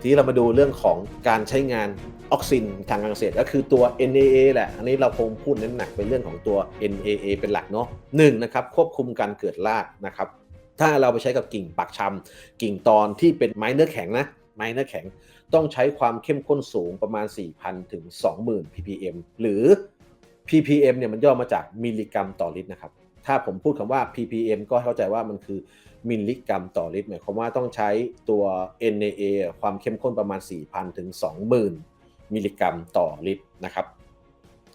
ทีนี้เรามาดูเรื่องของการใช้งานออกซินทางการเกษตรก็คือตัว NAA แหละ อันนี้เราคงพูดเน้นหนักเป็นเรื่องของตัว NAA เป็นหลักเนาะหนึ่งนะครับควบคุมการเกิดรากนะครับถ้าเราไปใช้กับกิ่งปักชำกิ่งตอนที่เป็นไม้เนื้อแข็งนะไม้เนื้อแข็งต้องใช้ความเข้มข้นสูงประมาณ 4,000 ถึง 20,000 ppm หรือ ppm เนี่ยมันย่อมาจากมิลลิกรัมต่อลิตรนะครับถ้าผมพูดคำว่า ppm ก็เข้าใจว่ามันคือ มิลลิกรัมต่อลิตรหมายความว่าต้องใช้ตัว NAA ความเข้มข้นประมาณ 4,000 ถึง 20,000 มิลลิกรัมต่อลิตรนะครับ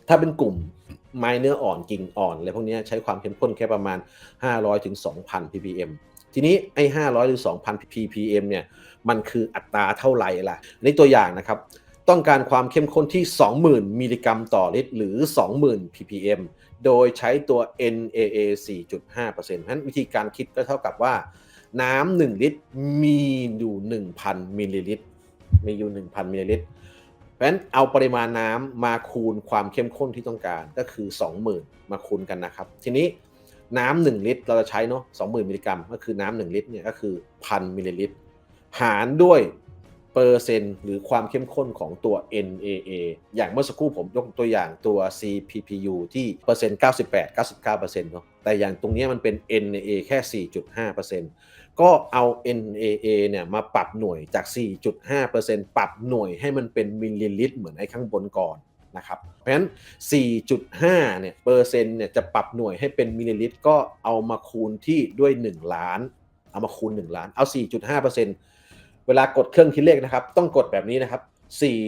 ถ้าเป็นกลุ่มไม้เนื้ออ่อนกิ่งอ่อนอะไรพวกนี้ใช้ความเข้มข้นแค่ประมาณ 500 ถึง 2,000 ppm ทีนี้ไอ้ 500 หรือ 2,000 ppm เนี่ย มันคืออัตราเท่าไหร่ล่ะ ในตัวอย่างนะครับ ต้องการความเข้มข้นที่ 20,000 มิลลิกรัมต่อลิตร หรือ 20,000 ppm โดยใช้ตัว NAA 4.5%ฉะนั้นวิธีการคิดก็เท่ากับว่า น้ำ1ลิตรมีอยู่ 1,000 มิลลิลิตร มีอยู่ 1,000 มิลลิลิตร เพราะฉะนั้นเอาปริมาณน้ำมาคูณความเข้มข้นที่ต้องการก็คือ 20,000 มาคูณกันนะครับ ทีนี้น้ำ1ลิตร เราจะใช้เนาะ20,000มิลลิกรัม ก็คือน้ำ1ลิตรเนี่ยก็คือ1,000มิลลิลิตร หารด้วย เปอร์เซ็นต์หรือความเข้มข้นของตัว NAA อย่างเมื่อสักครู่ผมยกตัวอย่างตัว CPPU ที่เปอร์เซ็นต์98 99%เนาะแต่อย่างตรงนี้มันเป็น NAA แค่ 4.5%ก็เอา NAA เนี่ยมาปรับหน่วยจาก 4.5%ปรับหน่วยให้มันเป็นมิลลิลิตรเหมือนไอ้ข้างบนก่อนนะครับ เพราะฉะนั้น 4.5 เนี่ยเปอร์เซ็นต์เนี่ยจะปรับหน่วยให้เป็นมิลลิลิตรก็เอามาคูณที่ด้วย 1 ล้าน เอามาคูณ 1 ล้าน เอา 4.5%เซนต์ วลากดเครื่องคิดเลขนะครับ ต้องกดแบบนี้นะครับ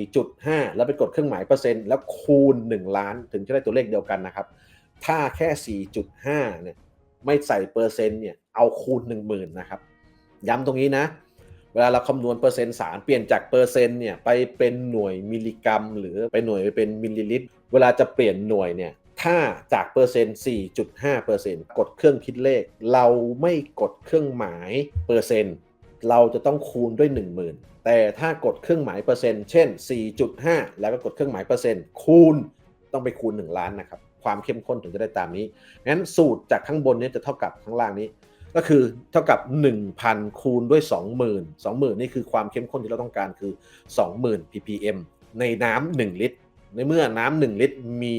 4.5 แล้วไปกดเครื่องหมายเปอร์เซ็นต์แล้วคูณ 1 ล้านถึงจะได้ตัวเลขเดียวกันนะครับ ถ้าแค่ 4.5 เนี่ยไม่ใส่เปอร์เซ็นต์เนี่ยเอาคูณ 10,000นะครับ ย้ำตรงนี้นะ เวลาเราคำนวณเปอร์เซ็นต์สารเปลี่ยนจากเปอร์เซ็นต์เนี่ยไปเป็นหน่วยมิลลิกรัม หรือไปหน่วยไปเป็นมิลลิลิตร เวลาจะเปลี่ยนหน่วยเนี่ยถ้าจากเปอร์เซ็นต์ 4.5เปอร์เซ็นต์กดเครื่องคิดเลข เราไม่กดเครื่องหมายเปอร์เซ็นต์ เราจะต้องคูณด้วย 10,000 แต่ถ้ากดเครื่องหมายเปอร์เซ็นต์เช่น 4.5 แล้วก็กดเครื่องหมายเปอร์เซ็นต์คูณต้องไปคูณ 1 ล้านนะครับ ความเข้มข้นถึงจะได้ตามนี้งั้นสูตรจากข้างบนนี้จะเท่ากับข้างล่างนี้ ก็คือเท่ากับ 1,000 คูณด้วย 20,000 20,000 นี่คือความเข้มข้นที่เราต้องการคือ 20,000 ppm ในน้ำ1ลิตร ในเมื่อน้ำ1ลิตรมี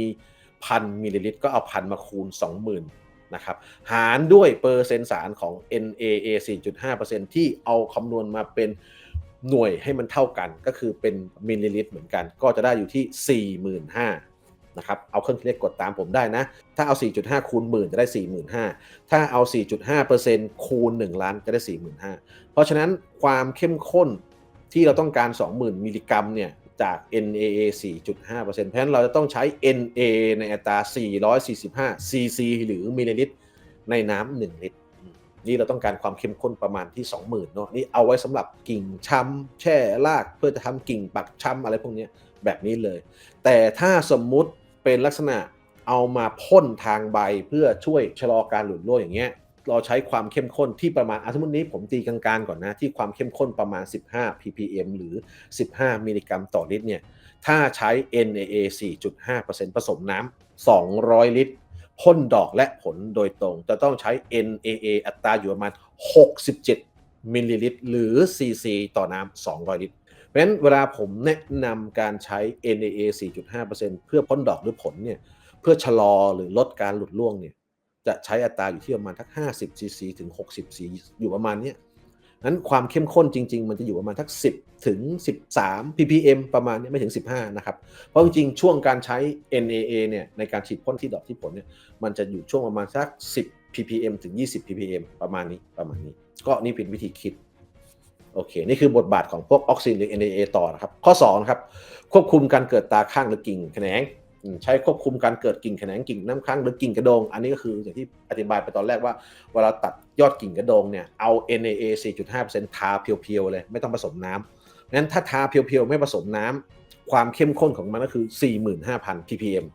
พันมิลลิลิตรก็เอาพันมาคูณ 20,000 นะครับหารด้วยเปอร์เซ็นต์สารของ NAA 4.5%ที่เอาคำนวณมาเป็นหน่วยให้มันเท่ากัน ก็คือเป็นมิลลิลิตรเหมือนกัน ก็จะได้อยู่ที่ 45,000นะครับเอาเครื่องคิดเลขกดตามผมได้นะ ถ้าเอา 4.5 คูณหมื่นจะได้ 45,000 ถ้าเอา 4.5%คูณ 1 ล้านจะได้ 45,000 เพราะฉะนั้นความเข้มข้นที่เราต้องการ 20,000 มิลลิกรัมเนี่ย จาก NAA 4.5%เพราะฉะนั้นเราจะต้องใช้ NA ในอัตรา 445 cc หรือมิลลิลิตร ในน้ำ1ลิตร นี่เราต้องการความเข้มข้นประมาณที่ 20,000เนาะนี่เอาไว้สำหรับกิ่งช้ำแช่รากเพื่อจะทำกิ่งปักช้ำอะไรพวกนี้แบบนี้เลย แต่ถ้าสมมุติเป็นลักษณะเอามาพ่นทางใบเพื่อช่วยชะลอการหลุดร่วงอย่างเงี้ย เราใช้ความเข้มข้นที่ประมาณอะสมมตินี้ผมตีกลางๆก่อนนะ ที่ความเข้มข้นประมาณ 15 ppm หรือ 15 มิลลิกรัมต่อลิตรเนี่ย ถ้าใช้ NAA 4.5%ผสมน้ำ 200 ลิตรพ่นดอกและผลโดยตรง จะต้องใช้ NAA อัตราอยู่ประมาณ 67 มิลลิลิตร หรือ cc ต่อน้ำ 200 ลิตรเพราะฉะนั้นเวลาผมแนะนำการใช้ NAA 4.5%เพื่อพ่นดอกหรือผลเนี่ย เพื่อชะลอหรือลดการหลุดร่วงเนี่ย จะใช้อัตราอยู่ที่ประมาณทัก50 cc ถึง 60 cc อยู่ประมาณนี้นั้นความเข้มข้นจริง ๆ มันจะอยู่ประมาณทัก 10 ถึง 13 ppm ประมาณนี้ไม่ถึง 15 นะครับ เพราะจริงๆ ช่วงการใช้ NAA เนี่ยในการฉีดพ่นที่ดอกที่ผลเนี่ยมันจะอยู่ช่วงประมาณสัก 10 ppm ถึง 20 ppm ประมาณนี้ประมาณนี้ ก็นี่เป็นวิธีคิดโอเค นี่คือบทบาทของพวกออกซินหรือ NAA ต่อนะครับ ข้อ2นะครับ ควบคุมการเกิดตาข้างหรือกิ่งแขนง ใช้ควบคุมการเกิดกิ่งแขนงกิ่งน้ำค้างหรือกิ่งกระโดง อันนี้ก็คืออย่างที่อธิบายไปตอนแรกว่าเวลาตัดยอดกิ่งกระโดงเนี่ยเอา NAA 4.5%ทาเพียวๆเลยไม่ต้องผสมน้ำงั้นถ้าทาเพียวๆไม่ผสมน้ำความเข้มข้นของมันก็คือ 45,000 ppm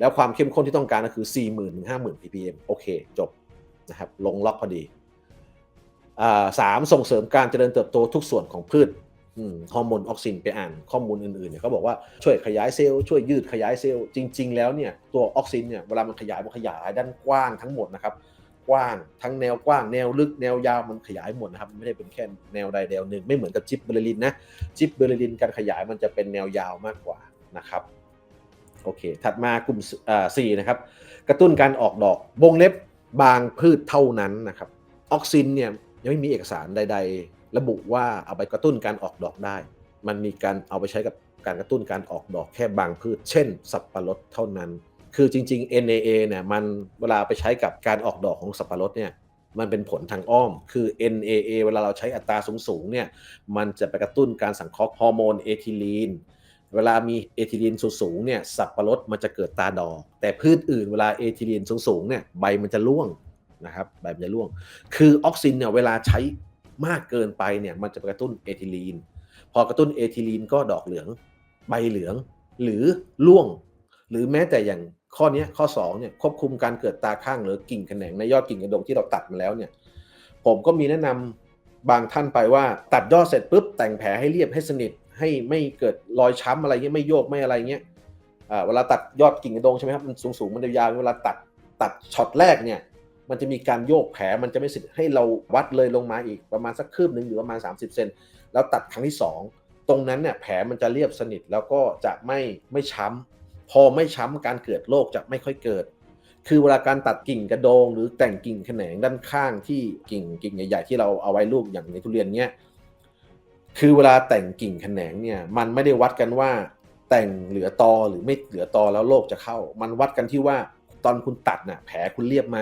แล้วความเข้มข้นที่ต้องการก็คือ 40,000ถึง50,000 ppm โอเค จบนะครับลงล็อกพอดีสามส่งเสริมการเจริญเติบโตทุกส่วนของพืช ฮอร์โมนออกซินไปอ่านข้อมูลอื่นๆเนี่ยเขาบอกว่าช่วยขยายเซลล์ช่วยยืดขยายเซลล์จริง ๆ แล้วเนี่ยตัวออกซินเนี่ยเวลามันขยายมันขยายด้านกว้างทั้งหมดนะครับกว้างทั้งแนวกว้างแนวลึกแนวยาวมันขยายหมดนะครับไม่ได้เป็นแค่แนวใดแนวหนึ่งไม่เหมือนกับจิบเบอร์ลินนะจิบเบอร์ลินการขยายมันจะเป็นแนวยาวมากกว่านะครับโอเค ถัดมากลุ่มสี่นะครับ กระตุ้นการออกดอกวงเล็บบางพืชเท่านั้นนะครับ ออกซินเนี่ยยังไม่มีเอกสารใด ๆ ระบุว่าเอาไปกระตุ้นการออกดอกได้ มันมีการเอาไปใช้กับการกระตุ้นการออกดอกแค่บางพืช เช่น สับปะรดเท่านั้น คือจริง ๆ NAA เนี่ยมันเวลาไปใช้กับการออกดอกของสับปะรดเนี่ยมันเป็นผลทางอ้อม คือ NAA เวลาเราใช้อัตราสูงๆเนี่ย มันจะไปกระตุ้นการสังเคราะห์ฮอร์โมนเอทิลีน เวลามีเอทิลีนสูงๆเนี่ย สับปะรดมันจะเกิดตาดอก แต่พืชอื่นเวลาเอทิลีนสูงๆเนี่ย ใบมันจะร่วงนะครับ ใบมันจะร่วง คือออกซินเนี่ยเวลาใช้ มากเกินไปเนี่ยมันจะไปกระตุ้นเอทิลีน พอกระตุ้นเอทิลีนก็ดอกเหลือง ใบเหลือง หรือร่วง หรือแม้แต่อย่างข้อนี้ข้อ2เนี่ยควบคุมการเกิดตาข้างหรือกิ่งแขนงในยอดกิ่งกระดงที่เราตัดมาแล้วเนี่ยผมก็มีแนะนำบางท่านไปว่าตัดยอดเสร็จปุ๊บแต่งแผลให้เรียบให้สนิท ให้ไม่เกิดรอยช้ำอะไรเงี้ยไม่โยกไม่อะไรเงี้ยเวลาตัดยอดกิ่งกระดงใช่ไหมครับมันสูงสูงมันยาวเวลาตัดตัดช็อตแรกเนี่ย มันจะมีการโยกแผลมันจะไม่สิทธิ์ให้เราวัดเลยลงมาอีกประมาณสักคืบหนึ่งหรือประมาณ 30 เซนแล้วตัดครั้งที่ 2 ตรงนั้นเนี่ยแผลมันจะเรียบสนิทแล้วก็จะไม่ไม่ช้ำพอไม่ช้ำการเกิดโรคจะไม่ค่อยเกิด คือเวลาการตัดกิ่งกระโดง หรือแต่งกิ่งแขนงด้านข้างที่กิ่งกิ่งใหญ่ๆที่เราเอาไว้ลูกอย่างในทุเรียนเนี้ยคือเวลาแต่งกิ่งแขนงเนี่ยมันไม่ได้วัดกันว่าแต่งเหลือตอหรือไม่เหลือตอแล้วโรคจะเข้า มันวัดกันที่ว่า ตอนคุณตัดน่ะแผลคุณเรียบไหม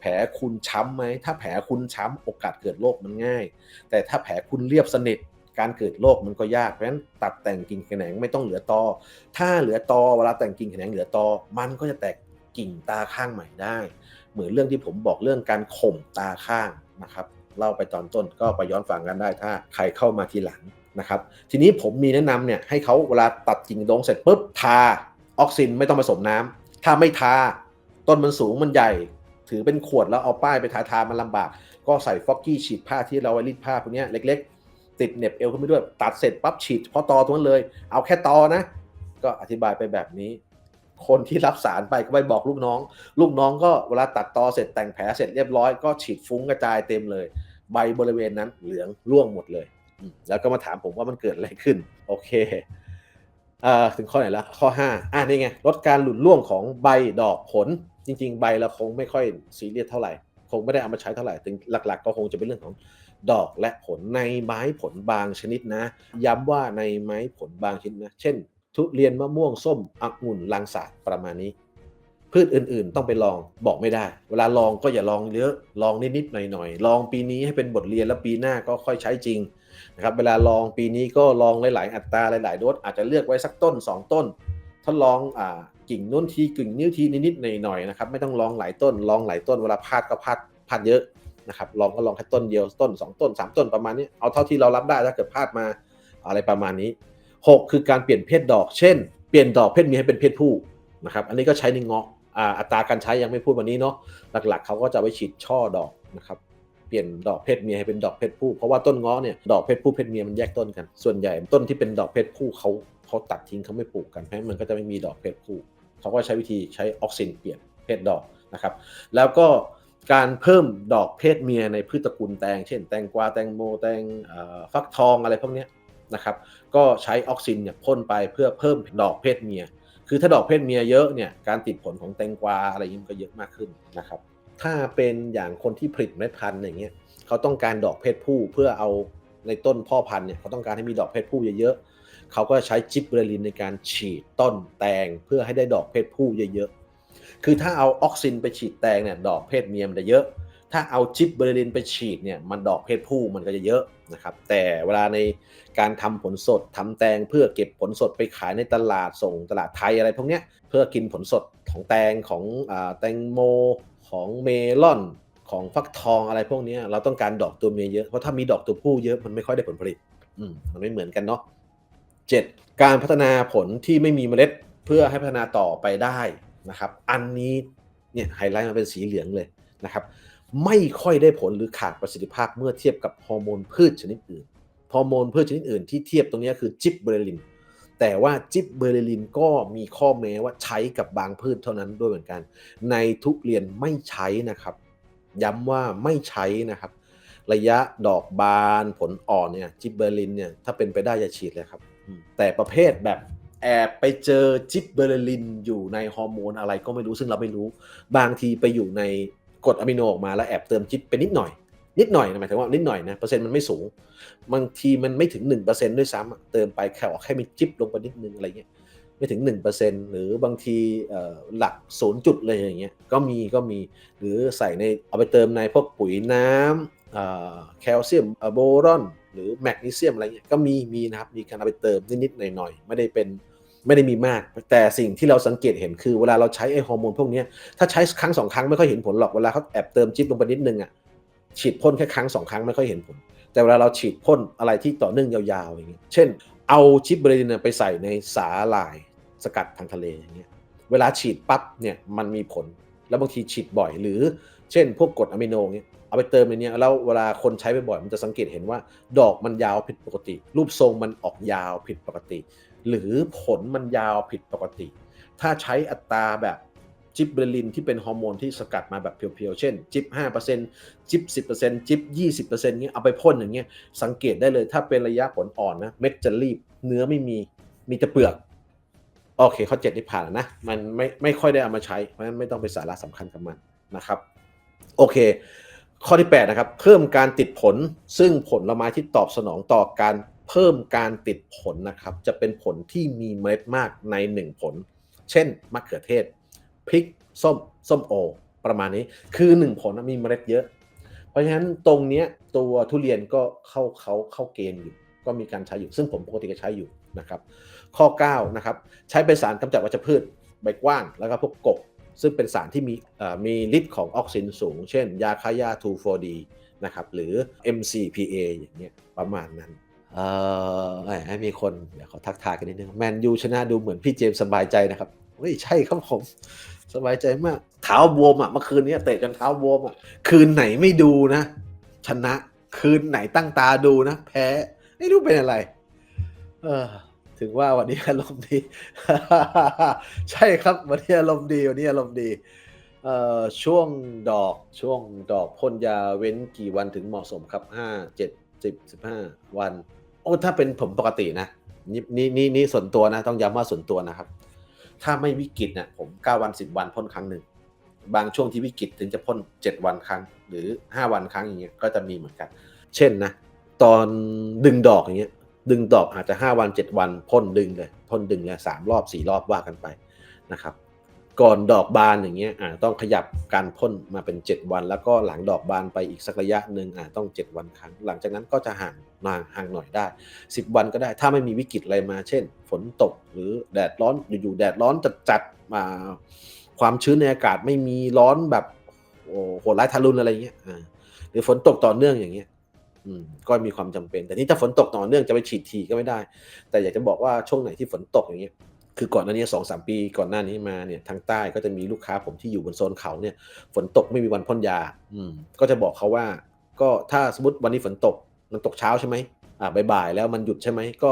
แผลคุณช้ำไหมถ้าแผลคุณช้ำโอกาสเกิดโรคมันง่าย แต่ถ้าแผลคุณเรียบสนิทการเกิดโรคมันก็ยากเพราะฉะนั้นตัดแต่งกิ่งแขนงไม่ต้องเหลือตอ ถ้าเหลือตอเวลาแต่งกิ่งแขนงเหลือตอ มันก็จะแตกกิ่งตาข้างใหม่ได้ เหมือนเรื่องที่ผมบอกเรื่องการข่มตาข้างนะครับเล่าไปตอนต้นก็ไปย้อนฟังกันได้ถ้าใครเข้ามาทีหลังนะครับทีนี้ผมมีแนะนำเนี่ยให้เขาเวลาตัดกิ่งดงเสร็จปุ๊บทาออกซินไม่ต้องผสมน้ำถ้าไม่ทา ต้นมันสูงมันใหญ่ ถือเป็นขวดแล้วเอาป้ายไปทาทามันลำบาก ก็ใส่ฟอกกี้ฉีดผ้าที่เราไว้รีดผ้าพวกนี้เล็ก ๆ ติดเน็บเอวขึ้นไปด้วย ตัดเสร็จปั๊บฉีดเพราะตอตรงนั้นเลย เอาแค่ตอนะ ก็อธิบายไปแบบนี้ คนที่รับสารไปก็ไปบอกลูกน้อง ลูกน้องก็เวลาตัดตอเสร็จแต่งแผลเสร็จเรียบร้อยก็ฉีดฟุ้งกระจายเต็มเลย ใบบริเวณนั้นเหลืองร่วงหมดเลย แล้วก็มาถามผมว่ามันเกิดอะไรขึ้น โอเคถึงข้อไหนละข้อ 5อ่านี่ไงลดการหลุดร่วงของใบดอกผล จริง ๆ ใบเราคงไม่ค่อยซีเรียสเท่าไหร่ คงไม่ได้เอามาใช้เท่าไหร่ถึงหลัก ๆ ก็คงจะเป็นเรื่องของดอกและผลในไม้ผลบางชนิดนะ ย้ำว่าในไม้ผลบางชนิดนะ เช่น ทุเรียนมะม่วงส้มองุ่นลังสาดประมาณนี้ พืชอื่นๆ ต้องไปลองบอกไม่ได้ เวลาลองก็อย่าลองเยอะลองนิดๆหน่อยๆลองปีนี้ให้เป็นบทเรียนแล้วปีหน้าก็ค่อยใช้จริงนะครับเวลาลองปีนี้ก็ลองหลาย ๆ อัตราหลาย ๆ โดสอาจจะเลือกไว้สักต้น 2 ต้น ทดลองอ่า กิ่งนู้นทีกิ่งนิ้วทีนิดๆหน่อยๆนะครับไม่ต้องลองหลายต้นลองหลายต้นเวลาพลาดก็พลาดพลาดเยอะนะครับลองก็ลองแค่ต้นเดียวต้น 2 ต้น 3 ต้นประมาณนี้เอาเท่าที่เรารับได้ถ้าเกิดพลาดมาอะไรประมาณนี้ 6 คือการเปลี่ยนเพศดอก เช่น เปลี่ยนดอกเพศเมียให้เป็นเพศผู้นะครับอันนี้ก็ใช้ในเงาะอัตราการใช้ยังไม่พูดวันนี้เนาะหลักๆเขาก็จะไว้ฉีดช่อดอกนะครับเปลี่ยนดอกเพศเมียให้เป็นดอกเพศผู้ เพราะว่าต้นง้อเนี่ยดอกเพศผู้เพศเมียมันแยกต้นกัน ส่วนใหญ่ต้นที่เป็นดอกเพศผู้เขาเขาตัดทิ้งเขาไม่ปลูกกันเพราะมันก็จะไม่มีดอกเพศผู้ เขาก็ใช้วิธีใช้ออกซินเปลี่ยนเพศดอกนะครับ แล้วก็การเพิ่มดอกเพศเมียในพืชตระกูลแตง เช่น แตงกวาแตงโมแตงฟักทองอะไรพวกนี้นะครับ ก็ใช้ออกซินเนี่ยพ่นไปเพื่อเพิ่มดอกเพศเมีย คือถ้าดอกเพศเมียเยอะเนี่ยการติดผลของแตงกวาอะไรยิ่งก็เยอะมากขึ้นนะครับ ถ้าเป็นอย่างคนที่ผลิตเมล็ดพันธุ์อย่างเงี้ยเขาต้องการดอกเพศผู้เพื่อเอาในต้นพ่อพันธุ์เนี่ยเขาต้องการให้มีดอกเพศผู้เยอะๆ เขาก็ใช้จิบเบอร์ลินในการฉีดต้นแตงเพื่อให้ได้ดอกเพศผู้เยอะๆ คือถ้าเอาออกซินไปฉีดแตงเนี่ยดอกเพศเมียมันจะเยอะ ถ้าเอาจิบเบอร์ลินไปฉีดเนี่ยมันดอกเพศผู้มันก็จะเยอะนะครับ แต่เวลาในการทำผลสดทำแตงเพื่อเก็บผลสดไปขายในตลาดส่งตลาดไทยอะไรพวกนี้เพื่อกินผลสดของแตงของแตงโมของเมลอนของฟักทองอะไรพวกนี้เราต้องการดอกตัวเมียเยอะ เพราะถ้ามีดอกตัวผู้เยอะมันไม่ค่อยได้ผลผลิต อืมมันไม่เหมือนกันเนาะ เจ็ดการพัฒนาผลที่ไม่มีเมล็ดเพื่อให้พัฒนาต่อไปได้นะครับ อันนี้เนี่ยไฮไลท์มาเป็นสีเหลืองเลยนะครับ ไม่ค่อยได้ผลหรือขาดประสิทธิภาพเมื่อเทียบกับฮอร์โมนพืชชนิดอื่นฮอร์โมนพืชชนิดอื่นที่เทียบตรงนี้คือจิบเบอร์ลิน แต่ว่าจิบเบอร์ลินก็มีข้อแม้ว่าใช้กับบางพืชเท่านั้นด้วยเหมือนกัน ในทุเรียนไม่ใช้นะครับ ย้ำว่าไม่ใช้นะครับ ระยะดอกบานผลอ่อนเนี่ยจิบเบอร์ลินเนี่ยถ้าเป็นไปได้อย่าฉีดเลยครับ แต่ประเภทแบบแอบไปเจอจิบเบอร์ลินอยู่ในฮอร์โมนอะไรก็ไม่รู้ซึ่งเราไม่รู้ บางทีไปอยู่ในกรดอะมิโนออกมาแล้วแอบเติมจิบไปนิดหน่อย นิดหน่อยนะหมายถึงว่านิดหน่อยนะเปอร์เซ็นต์มันไม่สูง บางทีมันไม่ถึง 1%ด้วยซ้ำเติมไปแค่แค่มีจิบลงไปนิดนึงอะไรเงี้ยไม่ถึง 1%หรือบางทีเอ่อหลัก0จุดเลยอย่างเงี้ยก็มีก็มีหรือใส่ในเอาไปเติมในพวกปุ๋ยน้ำแคลเซียมเอ่อโบรอน หรือแมกนีเซียมอะไรเงี้ยก็มีมีนะครับมีการเอาไปเติมนิดๆหน่อยๆไม่ได้เป็นไม่ได้มีมาก แต่สิ่งที่เราสังเกตเห็นคือเวลาเราใช้ไอฮอร์โมนพวกนี้ถ้าใช้ครั้งสองครั้งไม่ค่อยเห็นผลหรอกเวลาเขาแอบเติมจิ๊บลงไปนิดนึงอะฉีดพ่นแค่ครั้งสองครั้งไม่ค่อยเห็นผล แต่เวลาเราฉีดพ่นอะไรที่ต่อเนื่องยาวๆอย่างเงี้ยเช่น เอาชิปเบรดินไปใส่ในสาหร่ายสกัดทางทะเลอย่างเงี้ยเวลาฉีดปั๊บเนี่ยมันมีผลแล้วบางทีฉีดบ่อยหรือ เช่น พวกกรดอะมิโนเงี้ย เอาไปเติมในเนี้ยแล้วเวลาคนใช้บ่อยๆมันจะสังเกตเห็นว่า ดอกมันยาวผิดปกติ รูปทรงมันออกยาวผิดปกติ หรือผลมันยาวผิดปกติ ถ้าใช้อัตราแบบจิบเบรลินที่เป็นฮอร์โมนที่สกัดมาแบบเพียวๆ เช่น จิบ5%จิบ10%จิบ20%เงี้ยเอาไปพ่นอย่างเงี้ยสังเกตได้เลยถ้าเป็นระยะผลอ่อนนะเม็ดจะรีบเนื้อไม่มีมีแต่เปลือกโอเคข้อเจ็ดที่ผ่านแล้วนะ มันไม่ไม่ค่อยได้เอามาใช้ เพราะฉะนั้นไม่ต้องไปสาระสำคัญกับมันนะครับ โอเค ข้อที่8นะครับเพิ่มการติดผลซึ่งผลไม้ที่ตอบสนองต่อการเพิ่มการติดผลนะครับ จะเป็นผลที่มีเมล็ดมากใน 1 ผล เช่นมะเขือเทศพริกส้มส้มโอ ประมาณนี้คือ 1 ผลมีเมล็ดเยอะ เพราะฉะนั้นตรงนี้ตัวทุเรียนก็เข้าเขาเข้าเกณฑ์อยู่ ก็มีการใช้อยู่ ซึ่งผมปกติก็ใช้อยู่นะครับ ข้อ9นะครับใช้เป็นสารกำจัดวัชพืชใบกว้างแล้วก็พวกกบ ซึ่งเป็นสารที่มีมีฤทธิ์ของออกซินสูง เช่น ยาคายา 2,4-D นะครับหรือ MCPA อย่างเงี้ยประมาณนั้นเอ่อให้มีคนเดี๋ยวขอทักทายกันนิดนึงแมนยูชนะดูเหมือนพี่เจมส์สบายใจนะครับเฮ้ยใช่ครับผม สบายใจมากเท้าบวมอะเมื่อคืนนี้เตะจนเท้าบวมอะคืนไหนไม่ดูนะ ชนะ คืนไหนตั้งตาดูนะ แพ้ไม่รู้เป็นอะไร เออ ถึงว่าวันนี้อารมณ์ดี ใช่ครับ วันนี้อารมณ์ดีวันนี้อารมณ์ดีเอ่อช่วงดอกช่วงดอกพ่นยาเว้นกี่วันถึงเหมาะสมครับห้าเจ็ดสิบสิบห้าวัน โอ้ถ้าเป็นผมปกตินะนี่นี่นี่นี่ส่วนตัวนะ ต้องย้ำว่าส่วนตัวนะครับ ถ้าไม่วิกฤตเนี่ยผมเก้าวันสิบวันพ่นครั้งหนึ่งบางช่วงที่วิกฤตถึงจะพ่นเจ็ดวันครั้ง หรือห้าวันครั้งอย่างเงี้ยก็จะมีเหมือนกัน เช่นนะ ตอนดึงดอกอย่างเงี้ย ดึงดอกอาจจะ 5 วัน 7 วันพ่นดึงเลยพ่นดึงเลยสามรอบ 4 รอบว่ากันไปนะครับ ก่อนดอกบานอย่างเงี้ยอ่าต้องขยับการพ่นมาเป็น 7 วัน แล้วก็หลังดอกบานไปอีกสักระยะหนึ่งอ่าต้อง 7 วันครั้ง หลังจากนั้นก็จะห่างมาห่างหน่อยได้ 10 วันก็ได้ถ้าไม่มีวิกฤตอะไรมา เช่น ฝนตกหรือแดดร้อนอยู่ๆแดดร้อนจัดๆมาความชื้นในอากาศไม่มีร้อนแบบโหดร้ายทารุณอะไรเงี้ยอ่าหรือฝนตกต่อเนื่องอย่างเงี้ย ก็มีความจำเป็น แต่นี่ถ้าฝนตกต่อเนื่องจะไปฉีดทีก็ไม่ได้ แต่อยากจะบอกว่าช่วงไหนที่ฝนตกอย่างเงี้ยคือก่อนหน้านี้สองสามปีก่อนหน้านี้มาเนี่ยทางใต้ก็จะมีลูกค้าผมที่อยู่บนโซนเขาเนี่ย ฝนตกไม่มีวันพ่นยา อืม ก็จะบอกเขาว่า ก็ถ้าสมมติวันนี้ฝนตกมันตกเช้าใช่ไหมอ่าบ่ายๆแล้วมันหยุดใช่ไหมก็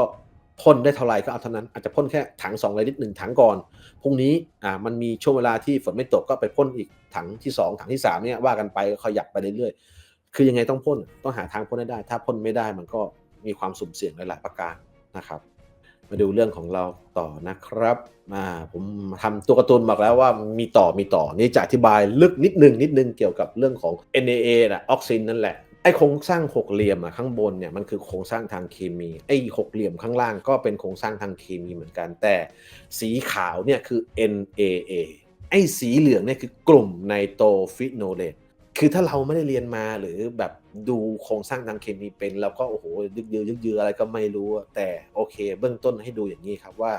พ่นได้เท่าไหร่ก็เอาเท่านั้นอาจจะพ่นแค่ถังสองลิตรหนึ่งถังก่อนพรุ่งนี้อ่ามันมีช่วงเวลาที่ฝนไม่ตกก็ไปพ่นอีกถังที่สองถังที่สามเนี่ยว่ากันไปขยับไปเรื่อยๆ คือยังไงต้องพ่นต้องหาทางพ่นให้ได้ ถ้าพ่นไม่ได้มันก็มีความสุ่มเสี่ยงหลายๆประการนะครับ มาดูเรื่องของเราต่อนะครับอ่าผมทำตัวการ์ตูนบอกแล้วว่ามีต่อมีต่อนี่จะอธิบายลึกนิดนึงนิดนึงเกี่ยวกับเรื่องของ NAA นะออกซินนั่นแหละไอ้โครงสร้างหกเหลี่ยมอะข้างบนเนี่ยมันคือโครงสร้างทางเคมีไอ้หกเหลี่ยมข้างล่างก็เป็นโครงสร้างทางเคมีเหมือนกัน แต่สีขาวเนี่ยคือ NAA ไอ้สีเหลืองเนี่ยคือกลุ่มไนโตรฟิโนเลต คือถ้าเราไม่ได้เรียนมาหรือแบบดูโครงสร้างทางเคมีเป็นเราก็โอ้โหยึกยือยึกยืออะไรก็ไม่รู้แต่โอเค เบื้องต้นให้ดูอย่างนี้ครับว่า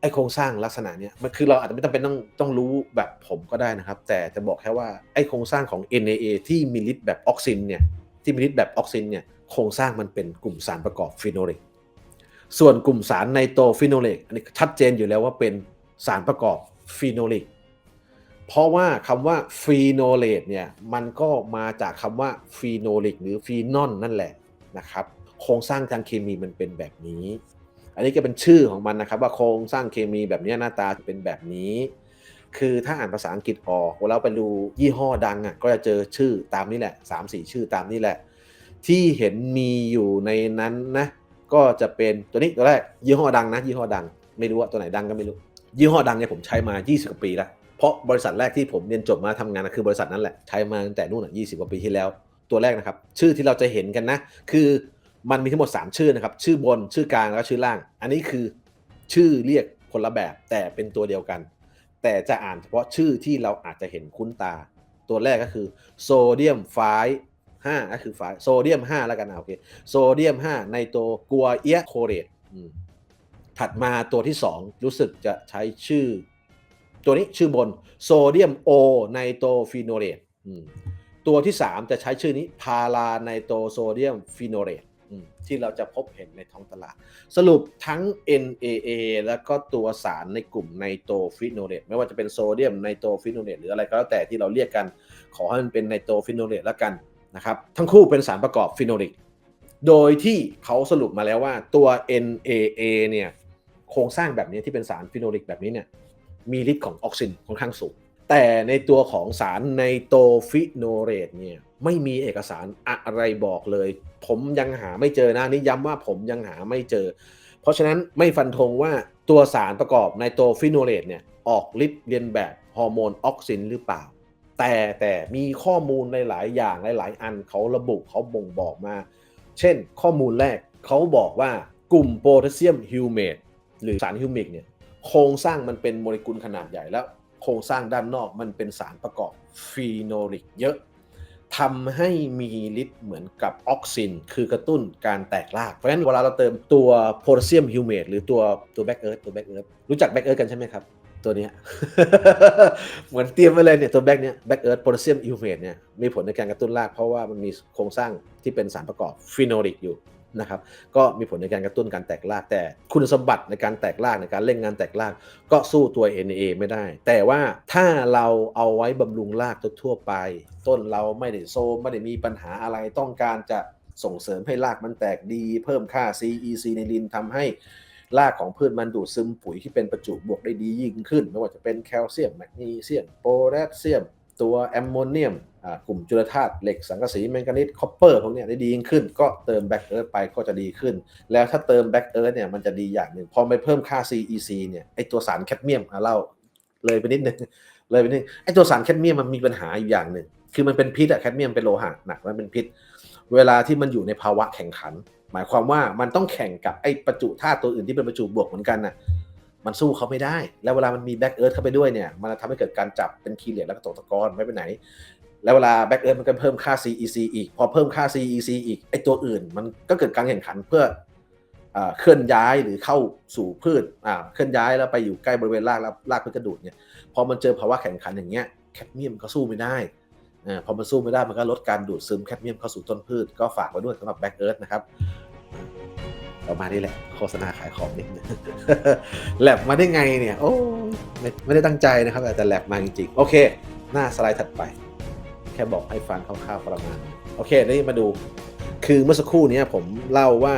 ไอโครงสร้างลักษณะเนี้ยมันคือเราอาจจะไม่จำเป็นต้องต้องรู้แบบผมก็ได้นะครับ แต่จะบอกแค่ว่าไอโครงสร้างของ NAA ที่มีฤทธิ์แบบออกซินเนี่ยที่มีฤทธิ์แบบออกซินเนี่ยโครงสร้างมันเป็นกลุ่มสารประกอบฟีโนเลกส่วนกลุ่มสารไนโตรฟีโนเลกอันนี้ชัดเจนอยู่แล้วว่าเป็นสารประกอบฟีโนเลก เพราะว่าคำว่าฟีโนเลตเนี่ยมันก็มาจากคำว่าฟีโนลิกหรือฟีนอลนั่นแหละนะครับโครงสร้างทางเคมีมันเป็นแบบนี้ อันนี้ก็เป็นชื่อของมันนะครับ ว่าโครงสร้างเคมีแบบนี้หน้าตาเป็นแบบนี้ คือถ้าอ่านภาษาอังกฤษออกเวลาไปดูยี่ห้อดังอะก็จะเจอชื่อตามนี้แหละ3ามสี่ชื่อตามนี้แหละ ที่เห็นมีอยู่ในนั้นนะก็จะเป็นตัวนี้ตัวแรกยี่ห้อดังนะยี่ห้อดัง ไม่รู้ว่าตัวไหนดังก็ไม่รู้ ยี่ห้อดังเนี่ยผมใช้มา 20กว่าปีแล้ว เพราะบริษัทแรกที่ผมเรียนจบมาทำงานนะคือบริษัทนั้นแหละใช้มาตั้งแต่นู่นอะ20กว่าปีที่แล้ว ตัวแรกนะครับ ชื่อที่เราจะเห็นกันนะ คือมันมีทั้งหมด 3 ชื่อนะครับ ชื่อบนชื่อกลางแล้วชื่อล่าง อันนี้คือชื่อเรียกคนละแบบแต่เป็นตัวเดียวกัน แต่จะอ่านเฉพาะชื่อที่เราอาจจะเห็นคุ้นตา ตัวแรกก็คือโซเดียมไฟ5ก็คือไฟโซเดียม5แล้วกันนะโอเคโซเดียม5ในตัวกัวเอียโคเรตถัดมาตัวที่ 2 รู้สึกจะใช้ชื่อ ตัวนี้ชื่อบนโซเดียมโอไนโตฟีโนเรตตัวที่ 3 จะใช้ชื่อนี้พาราไนโตโซเดียมฟีโนเรตที่เราจะพบเห็นในท้องตลาด สรุปทั้ง NAA แล้วก็ตัวสารในกลุ่มไนโตฟิโนเรตไม่ว่าจะเป็นโซเดียมไนโตฟิโนเรตหรืออะไรก็แล้วแต่ที่เราเรียกกัน ขอให้มันเป็นไนโตฟิโนเรตแล้วกันนะครับทั้งคู่เป็นสารประกอบฟิโนลิกโดยที่เขาสรุปมาแล้วว่าตัว NAA เนี่ยโครงสร้างแบบนี้ที่เป็นสารฟิโนลิกแบบนี้เนี่ย มีฤทธิ์ของออกซินค่อนข้างสูง แต่ในตัวของสารไนโตฟิโนเรตเนี่ยไม่มีเอกสารอะไรบอกเลย ผมยังหาไม่เจอนะนี่ย้ำว่าผมยังหาไม่เจอ เพราะฉะนั้นไม่ฟันธงว่าตัวสารประกอบไนโตฟิโนเรตเนี่ยออกฤทธิ์เรียนแบบฮอร์โมนออกซินหรือเปล่า แต่แต่มีข้อมูลหลาย ๆ อย่างหลาย ๆ อันเขาระบุเขาบ่งบอกมา เช่น ข้อมูลแรกเขาบอกว่ากลุ่มโพแทสเซียมฮิวเมตหรือสารฮิวมิกเนี่ย โครงสร้างมันเป็นโมเลกุลขนาดใหญ่แล้ว โครงสร้างด้านนอกมันเป็นสารประกอบฟีโนลิกเยอะทำให้มีฤทธิ์เหมือนกับออกซิน คือกระตุ้นการแตกราก เพราะฉะนั้นเวลาเราเติมตัวโพแทสเซียมฮิวเมตหรือตัวตัวแบคเอิร์ธตัวแบคเอิร์ธรู้จักแบคเอิร์ธกันใช่ไหมครับ ตัวนี้เหมือนเตรียมไว้เลยเนี่ยตัวแบคเนี้ยแบคเอิร์ธโพแทสเซียมฮิวเมตเนี่ยมีผลในการกระตุ้นรากเพราะว่ามันมีโครงสร้างที่เป็นสารประกอบฟีโนลิกอยู่ นะครับก็มีผลในการกระตุ้นการแตกราก แต่คุณสมบัติในการแตกรากในการเร่งงานแตกราก ก็สู้ตัว NA ไม่ได้ แต่ว่าถ้าเราเอาไว้บำรุงรากทั่วไป ต้นเราไม่ได้โซมไม่ได้มีปัญหาอะไรต้องการจะส่งเสริมให้รากมันแตกดี เพิ่มค่า CEC ในลินทำให้รากของพืชมันดูดซึมปุ๋ยที่เป็นประจุบวกได้ดียิ่งขึ้น ไม่ว่าจะเป็นแคลเซียมแมกนีเซียมโพแทสเซียม ตัวแอมโมเนียม กลุ่มจุลธาตุเหล็กสังกะสีแมงกานีสคอปเปอร์พวกนี้ได้ดียิ่งขึ้น ก็เติมแบ็กเอิร์ธไปก็จะดีขึ้น แล้วถ้าเติมแบ็กเอิร์ธเนี่ยมันจะดีอย่างหนึ่งพอไปเพิ่มค่า CEC เนี่ยไอตัวสารแคดเมียมอะเล่าเลยไปนิดนึงเลยไปนิดไอตัวสารแคดเมียมมันมีปัญหาอยู่อย่างหนึ่งคือมันเป็นพิษอะแคดเมียมเป็นโลหะหนักมันเป็นพิษ เวลาที่มันอยู่ในภาวะแข่งขัน หมายความว่ามันต้องแข่งกับไอประจุธาตุตัวอื่นที่เป็นประจุบวกเหมือนกันน่ะมันสู้เขาไม่ได้ แล้วเวลามันมีแบ็กเอิร์ธเข้าไปด้วยเนี่ย มันทำให้เกิดการจับเป็นคีเหลียแล้วก็ตกตะกอนไม่ไปไหน แล้วเวลาแบ็กเอิร์ธมันก็เพิ่มค่า CEC อีก พอเพิ่มค่า CEC อีกไอตัวอื่น มันก็เกิดการแข่งขันเพื่อเคลื่อนย้ายหรือเข้าสู่พืชเคลื่อนย้ายแล้วไปอยู่ใกล้บริเวณรากแล้วรากพืชกระดูดเนี่ยพอมันเจอภาวะแข่งขันอย่างเงี้ยแคดเมียมก็สู้ไม่ได้พอมันสู้ไม่ได้มันก็ลดการดูดซึมแคดเมียมเข้าสู่ต้นพืชก็ฝากไว้ด้วยสำหรับแบ็กเอิร์ธนะครับประมาณนี้แหละโฆษณาขายของนิดนึงแลบมาได้ไงเนี่ย โอ้ไม่ไม่ได้ตั้งใจนะครับ แต่แลบมาจริงๆ โอเค หน้าสไลด์ถัดไป แค่บอกให้ฟังคร่าวๆประมาณโอเคนี่มาดู คือเมื่อสักครู่นี้ผมเล่าว่า